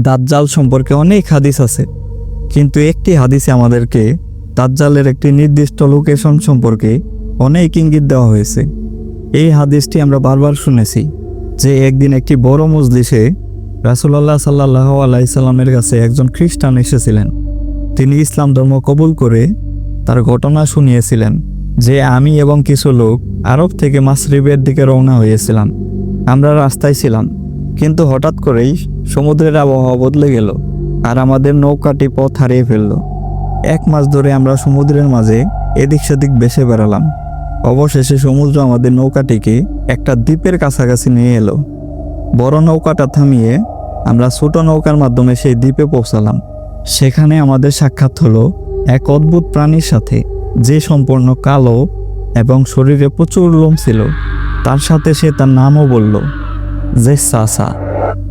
দাজ্জাল সম্পর্কে অনেক হাদিস আছে। কিন্তু একটি হাদিসে আমাদেরকে দাজ্জালের একটি নির্দিষ্ট লোকেশন সম্পর্কে অনেক ইঙ্গিত দেওয়া হয়েছে। এই হাদিসটি আমরা বারবার শুনেছি যে একদিন একটি বড় মজলিসে রাসুলাল্লাহ সাল্লাহ আলাইসাল্লামের কাছে একজন খ্রিস্টান এসেছিলেন। তিনি ইসলাম ধর্ম কবুল করে তার ঘটনা শুনিয়েছিলেন যে আমি এবং কিছু লোক আরব থেকে মাসরিবের দিকে রওনা হয়েছিলাম। আমরা রাস্তায় ছিলাম। কিন্তু হঠাৎ করেই সমুদ্রের আবহাওয়া বদলে গেল আর আমাদের নৌকাটি পথ হারিয়ে ফেলল। এক মাস ধরে আমরা সমুদ্রের মাঝে এদিক সেদিক বেসে বেড়ালাম। অবশেষে সমুদ্র আমাদের নৌকাটিকে একটা দ্বীপের কাছাকাছি নিয়ে এলো। বড় নৌকাটা থামিয়ে আমরা ছোট নৌকার মাধ্যমে সেই দ্বীপে পৌঁছালাম। সেখানে আমাদের সাক্ষাৎ হলো এক অদ্ভুত প্রাণীর সাথে, যে সম্পূর্ণ কালো এবং শরীরে প্রচুর লোম ছিল। তার সাথে সে তার নামও বলল যে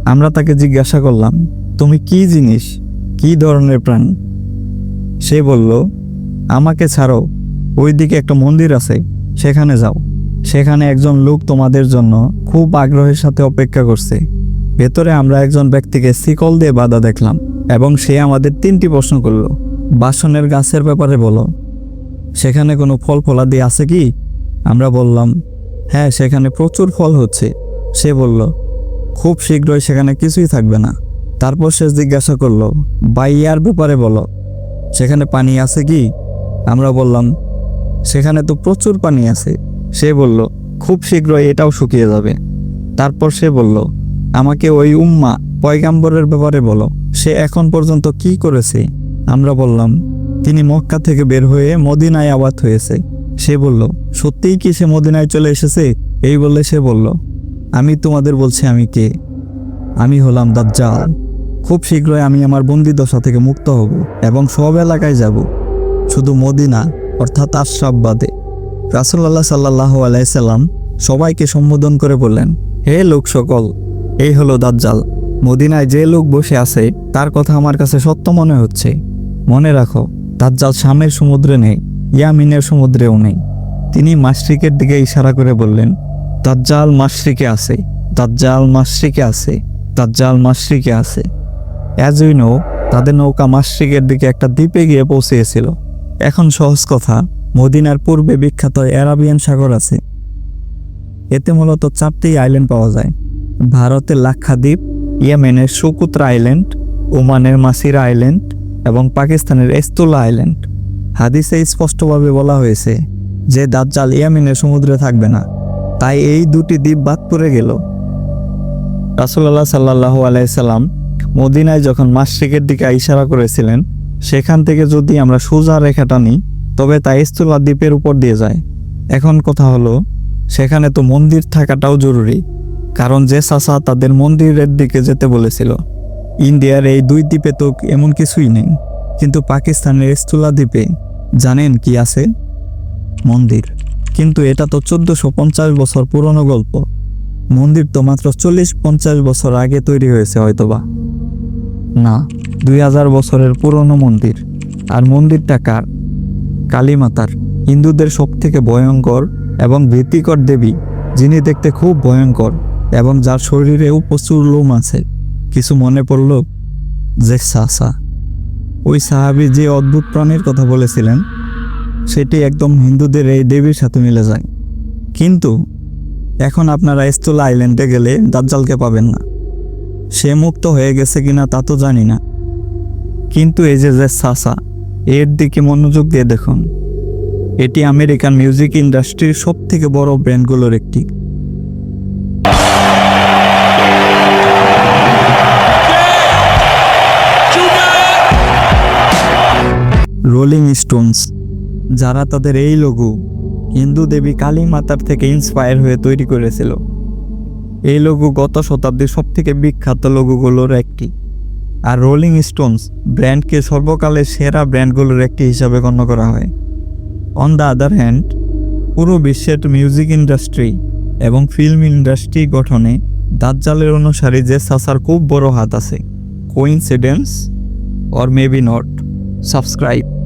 আমরা তাকে জিজ্ঞাসা করলাম, তুমি কি জিনিস? কি ধরনের প্রাণী? সে বলল, আমাকে ছাড়ো, ওইদিকে একটা মন্দির আছে, সেখানে যাও। সেখানে একজন লোক তোমাদের জন্য খুব আগ্রহের সাথে অপেক্ষা করছে। ভেতরে আমরা একজন ব্যক্তিকে শিকল দিয়ে বাধা দেখলাম এবং সে আমাদের তিনটি প্রশ্ন করল। বাসনের গাছের ব্যাপারে বলো। সেখানে কোনো ফল ফলাদি আছে কি? আমরা বললাম হ্যাঁ সেখানে প্রচুর ফল হচ্ছে। সে বলল, খুব শীঘ্রই সেখানে কিছুই থাকবে না। তারপর সে জিজ্ঞাসা করল বাইয়ার ব্যাপারে বলো। সেখানে পানি আছে কি? আমরা বললাম, সেখানে তো প্রচুর পানি আছে। সে বলল, খুব শীঘ্রই এটাও শুকিয়ে যাবে। তারপর সে বলল, আমাকে ওই উম্মা পয়গাম্বরের ব্যাপারে বলো। সে এখন পর্যন্ত কি করেছে? আমরা বললাম, তিনি মক্কা থেকে বের হয়ে মদিনায় আবাদ হয়েছে। সে বলল, সত্যিই কি সে মদিনায় চলে এসেছে? এই বললে সে বলল আমি তোমাদের বলছি আমি কে? আমি হলাম দাজ্জাল। খুব শীঘ্রই আমি আমার বন্দি দশা থেকে মুক্ত হব এবং সব এলাকায় যাব। শুধু মদিনা, অর্থাৎ আশরাফ বাদে। রাসুল্লাহ সাল্লাহ আলাইসাল্লাম সবাইকে সম্বোধন করে বললেন, হে লোক সকল, এই হলো দাজ্জাল। মদিনায় যে লোক বসে আছে, তার কথা আমার কাছে সত্য মনে হচ্ছে। মনে রাখো, দাজ্জাল শামের সমুদ্রে নেই, ইয়ামিনের সমুদ্রেও নেই। তিনি মাসরিকের দিকে ইশারা করে বললেন দাজ্জাল মাসরিকে আছে, দাজ্জাল মাসরিকে আছে, দাজ্জাল মাসরিকে আছে। অ্যাজ উই নো তাদের নৌকা মাসরিকের দিকে একটা দ্বীপে গিয়ে পৌঁছেছিল। এখন সহজ কথা, মদিনার পূর্বে বিখ্যাত অ্যারাবিয়ান সাগর আছে। এতে মূলত চারটি আইল্যান্ড পাওয়া যায়। ভারতের লাক্ষাদ্বীপ, ইয়েমেনের সুকুত্রা আইল্যান্ড ওমানের মাসিরা আইল্যান্ড এবং পাকিস্তানের এস্তুলা আইল্যান্ড হাদিসে স্পষ্টভাবে বলা হয়েছে যে দাজ্জাল ইয়ামিনের সমুদ্রে থাকবে না। তাই এই দুটি দ্বীপ বাদ পড়ে গেল। রাসুল্লাহ সাল্লাহ আলাইসাল্লাম মদিনায় যখন মাসরিকের দিকে ইশারা করেছিলেন, সেখান থেকে যদি আমরা সোজা রেখাটা নিই তবে তা ইস্তুলা দ্বীপের উপর দিয়ে যায়। এখন কথা হলো, সেখানে তো মন্দির থাকাটাও জরুরি, কারণ যে চাষা তাদের মন্দিরের দিকে যেতে বলেছিল। ইন্ডিয়ার এই দুই দ্বীপে তো এমন কিছুই নেই, কিন্তু পাকিস্তানের ইস্তুলা দ্বীপে জানেন কি আছে? মন্দির। কিন্তু এটা তো চোদ্দশো পঞ্চাশ বছর পুরনো গল্প। মন্দির তো মাত্র চল্লিশ পঞ্চাশ বছর আগে তৈরি হয়েছে হয়তোবা। না, দুই হাজার বছরের পুরনো মন্দির। আর মন্দিরটা কার? কালীমাতার। হিন্দুদের সব থেকে ভয়ঙ্কর এবং ভীতিকর দেবী, যিনি দেখতে খুব ভয়ঙ্কর এবং যার শরীরেও প্রচুর লোম আছে। কিছু মনে পড়ল? যে সাসা। ওই সাহাবি যে অদ্ভুত প্রাণীর কথা বলেছিলেন সেটি একদম হিন্দুদের এই দেবীর সাথে মিলে যায়। কিন্তু এখন আপনারা এস্তোলা আইল্যান্ডে গেলে দাজ্জালকে পাবেন না। সে মুক্ত হয়ে গেছে কিনা তা তো জানি না। কিন্তু এই যে যে সাসা, এর দিকে মনোযোগ দিয়ে দেখুন। এটি আমেরিকান মিউজিক ইন্ডাস্ট্রির সব থেকে বড় ব্র্যান্ডগুলোর একটি। রোলিং স্টোনস যারা তাদের এই লঘু হিন্দু দেবী কালী মাতার থেকে ইন্সপায়ার হয়ে তৈরি করেছিল। এই লঘু গত শতাব্দীর সব থেকে বিখ্যাত লঘুগুলোর একটি। আর রোলিং স্টোনস ব্র্যান্ডকে সর্বকালের সেরা ব্র্যান্ডগুলোর একটি হিসাবে গণ্য করা হয়। অন দ্য আদার হ্যান্ড পুরো বিশ্বের মিউজিক ইন্ডাস্ট্রি এবং ফিল্ম ইন্ডাস্ট্রি গঠনে দাজ্জালের অনুসারী যে সাসার খুব বড় হাত আছে coincidence or maybe not subscribe